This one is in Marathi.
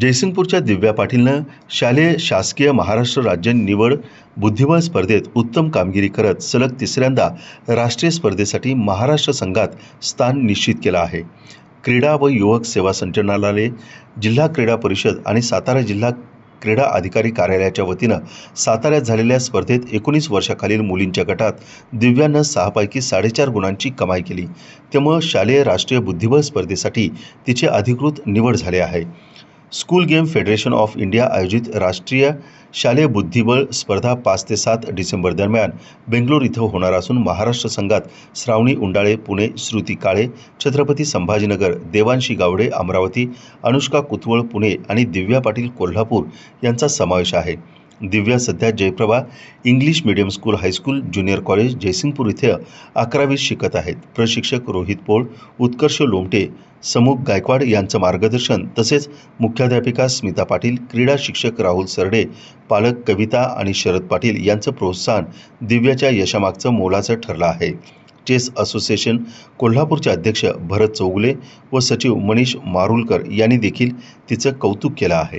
जयसिंगपूरच्या दिव्या पाटीलनं शालेय शासकीय महाराष्ट्र राज्य निवड बुद्धिबळ स्पर्धेत उत्तम कामगिरी करत सलग तिसऱ्यांदा राष्ट्रीय स्पर्धेसाठी महाराष्ट्र संघात स्थान निश्चित केलं आहे. क्रीडा व युवक सेवा संचालनालय जिल्हा क्रीडा परिषद आणि सातारा जिल्हा क्रीडा अधिकारी कार्यालयाच्या वतीनं साताऱ्यात झालेल्या स्पर्धेत एकोणीस वर्षाखालील मुलींच्या गटात दिव्यानं सहापैकी साडेचार गुणांची कमाई केली. त्यामुळं शालेय राष्ट्रीय बुद्धिबळ स्पर्धेसाठी तिचे अधिकृत निवड झाले आहे. School game federation of India आयोजित राष्ट्रीय शालेय बुद्धिबळ स्पर्धा पाच ते सात डिसेंबर दरम्यान बेंगलोर इथं होणार असून महाराष्ट्र संघात श्रावणी उंडाळे पुणे श्रुती काळे छत्रपती संभाजीनगर देवांशी गावडे अमरावती अनुष्का कुतवळ पुणे आणि दिव्या पाटील कोल्हापूर यांचा समावेश आहे. दिव्या सध्या Jayprabha English medium school high school junior college Jaysingpur इथे अकरावीत शिकत आहेत. प्रशिक्षक रोहित पोळ उत्कर्ष लोमटे समुख गायकवाड यांचं मार्गदर्शन तसेच मुख्याध्यापिका स्मिता पाटील क्रीडा शिक्षक राहुल सरडे पालक कविता आणि शरद पाटील यांचं प्रोत्साहन दिव्याच्या यशामागचं मोलाचं ठरलं आहे. चेस असोसिएशन कोल्हापूरचे अध्यक्ष भरत चौगुले व सचिव मनीष मारुलकर यांनी देखील तिचं कौतुक केलं आहे.